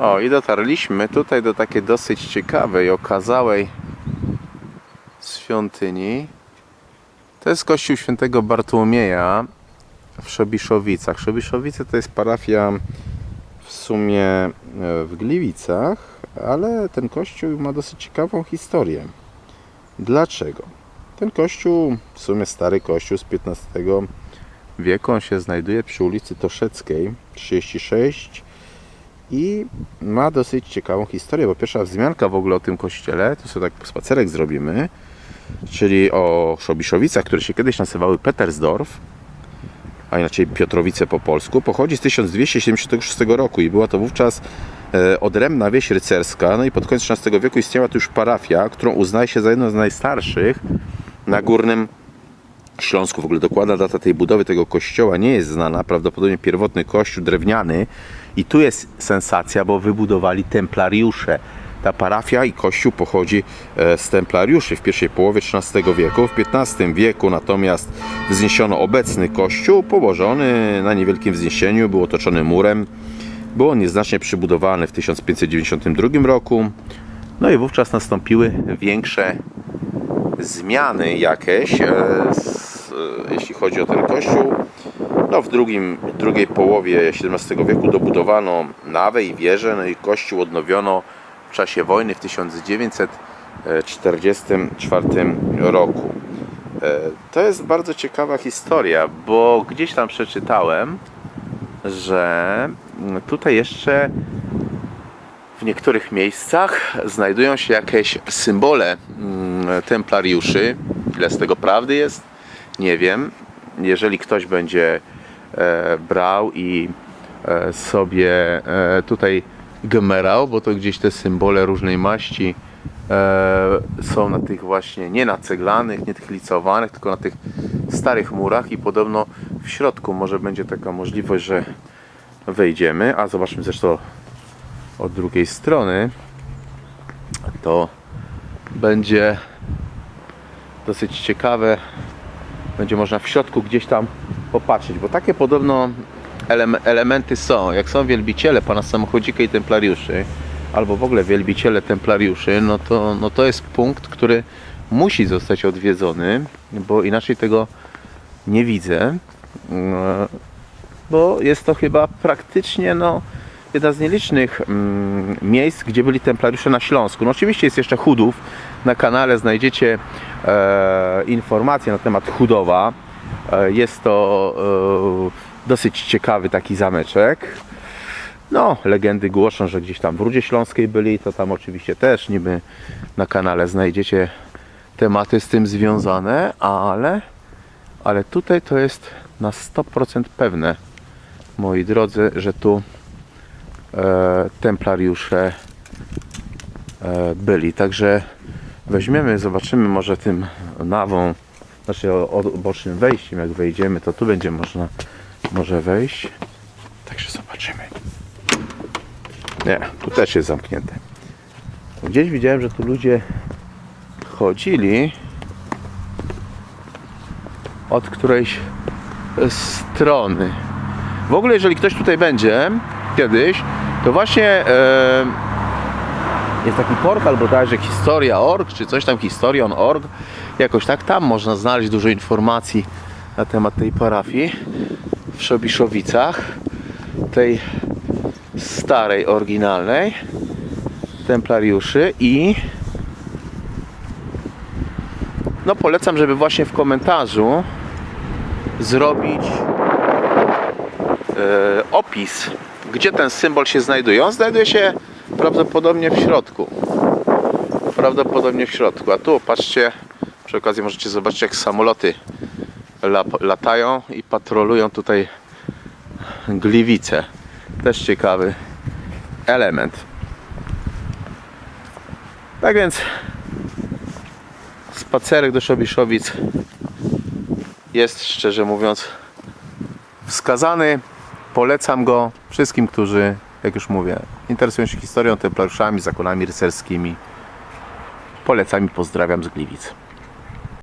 O, i dotarliśmy tutaj do takiej dosyć ciekawej, okazałej świątyni. To jest kościół świętego Bartłomieja w Szobiszowicach. Szobiszowice to jest parafia w sumie e, w Gliwicach, ale ten kościół ma dosyć ciekawą historię. Dlaczego? Ten kościół, w sumie stary kościół z XV wieku, on się znajduje przy ulicy Toszeckiej 36 i ma dosyć ciekawą historię, bo pierwsza wzmianka w ogóle o tym kościele, to sobie tak spacerek zrobimy, czyli o Szobiszowicach, które się kiedyś nazywały Petersdorf, a inaczej Piotrowice po polsku, pochodzi z 1276 roku i była to wówczas e, odrębna wieś rycerska, no i pod koniec XVI wieku istniała tu już parafia, którą uznaje się za jedną z najstarszych na Górnym Śląsku. W ogóle dokładna data tej budowy tego kościoła nie jest znana, prawdopodobnie pierwotny kościół drewniany i tu jest sensacja, bo wybudowali templariusze. Ta parafia i kościół pochodzi e, z templariuszy w pierwszej połowie XIII wieku. W XV wieku natomiast wzniesiono obecny kościół, położony na niewielkim wzniesieniu, był otoczony murem. Był on nieznacznie przybudowany w 1592 roku. No i wówczas nastąpiły większe zmiany jakieś, e, s- e, jeśli chodzi o ten kościół. No, w drugim, drugiej połowie XVII wieku dobudowano nawę i wieżę, no i kościół odnowiono w czasie wojny w 1944 roku. E, To jest bardzo ciekawa historia, bo gdzieś tam przeczytałem, że mm, tutaj jeszcze w niektórych miejscach znajdują się jakieś symbole mm, templariuszy. Ile z tego prawdy jest? Nie wiem. Jeżeli ktoś będzie e, brał i e, sobie e, tutaj gmerał, bo to gdzieś te symbole różnej maści e, są na tych właśnie, nie na ceglanych, nie tych licowanych, tylko na tych starych murach i podobno w środku może będzie taka możliwość, że wejdziemy, a zobaczmy zresztą od drugiej strony, to będzie dosyć ciekawe. Będzie można w środku gdzieś tam popatrzeć, bo takie podobno elem- elementy są. Jak są wielbiciele pana samochodzika i templariuszy, albo w ogóle wielbiciele templariuszy, no to, no to jest punkt, który musi zostać odwiedzony, bo inaczej tego nie widzę. Bo jest to chyba praktycznie no, jedna z nielicznych mm, miejsc, gdzie byli templariusze na Śląsku. No oczywiście jest jeszcze Chudów. Na kanale znajdziecie e, informacje na temat Chudowa. E, jest to e, dosyć ciekawy taki zameczek. No, legendy głoszą, że gdzieś tam w Rudzie Śląskiej byli, to tam oczywiście też niby na kanale znajdziecie tematy z tym związane, ale, ale tutaj to jest na 100% pewne, moi drodzy, że tu e, templariusze e, byli. Także weźmiemy, zobaczymy może tym nawą, znaczy bocznym wejściem, jak wejdziemy, to tu będzie można może wejść. Także zobaczymy. Nie, tu też jest zamknięte. Gdzieś widziałem, że tu ludzie chodzili od którejś strony. W ogóle, jeżeli ktoś tutaj będzie kiedyś, to właśnie jest taki portal bodajże historia.org, czy coś tam historion.org, jakoś tak tam można znaleźć dużo informacji na temat tej parafii w Szobiszowicach, tej starej, oryginalnej templariuszy i no polecam, żeby właśnie w komentarzu zrobić e, opis, gdzie ten symbol się znajduje. On znajduje się prawdopodobnie w środku. Prawdopodobnie w środku. A tu patrzcie, przy okazji możecie zobaczyć jak samoloty latają i patrolują tutaj Gliwice. Też ciekawy element. Tak więc spacerek do Szobiszowic jest szczerze mówiąc wskazany. Polecam go wszystkim, którzy, jak już mówię, interesują się historią, templariuszami, zakonami rycerskimi. Polecam i pozdrawiam z Gliwic.